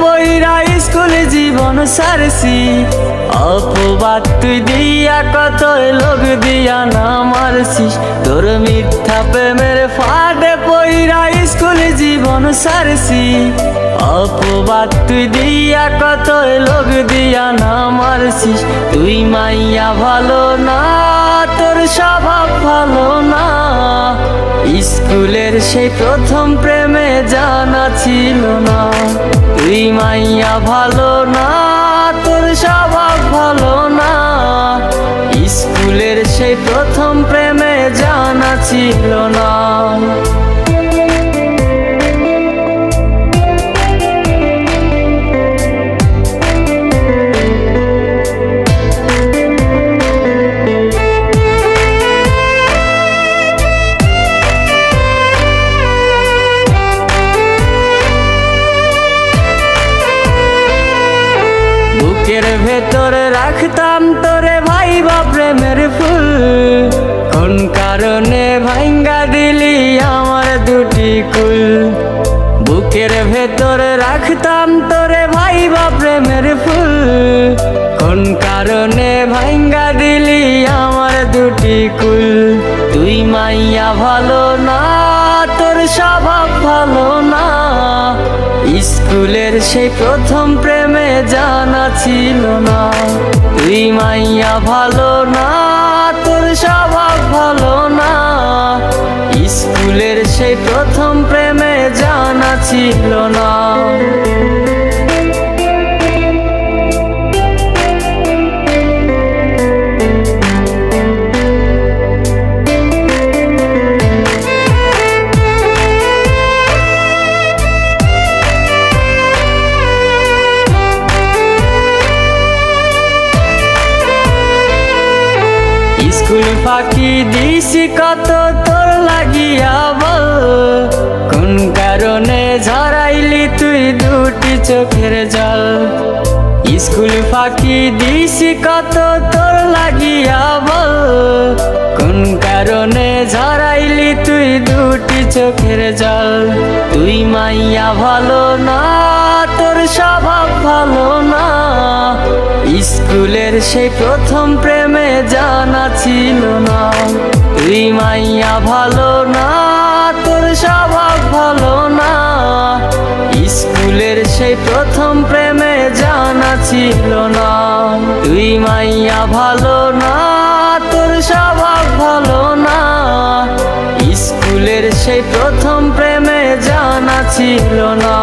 পইরা স্কুলে জীবন সারছি। অপবাদ তুই দিয়া কত লোক দিয়া না মারছিস। তোর মিথ্যা প্রেমের ফাটে পইরা স্কুলে জীবন সারছি। অপবাদ তুই দিয়া কত লোক দিয়া না মারছিস। তুই মাইয়া ভালো না, তোর স্বভাব ভালো না। স্কুলের সেই প্রথম প্রেমে জানা ছিল ভালো না তোর স্বভাব ভালো না। স্কুলের সেই প্রথম প্রেমে জানা ছিল না। বুকের ভেতরে রাখতাম তোরে ভাই বা প্রেমের ফুল। কোন কারণে ভাঙ্গা দিলি আমার দুটি কুল? বুকের ভেতরে রাখতাম তোরে ভাই বা প্রেমের ফুল। কোন কারণে ভাঙ্গা দিলি আমার দুটি কুল? তুই মাইয়া ভালো না, তোর স্বভাব ভালো স্কুলের সেই প্রথম প্রেমে জানা ছিল না। তুই মাইয়া ভালো না, তোর স্বভাব ভালো না। স্কুলের সেই প্রথম প্রেমে জানা ছিল না। স্কুল ফাঁকি দিছি কত তোর লাগিয়া বল। কোন কারণে ঝরাইলি তুই দুটি চোখের জল? স্কুল ফাঁকি দিছি কত তোর লাগিয়া বল। কোন কারণে ঝরাইলি তুই দুটি চোখের জল? তুই মাইয়া ভালো না, তোর স্বভাব ভালো না। স্কুলের সেই প্রথম প্রেমে জানা ছিল না। তুই মাইয়া ভালো না, তোর স্বভাব ভালো না। স্কুলের সেই প্রথম প্রেমে জানা ছিল না। তুই মাইয়া ভালো না, তোর স্বভাব ভালো না। স্কুলের সেই প্রথম প্রেমে জানা ছিল না।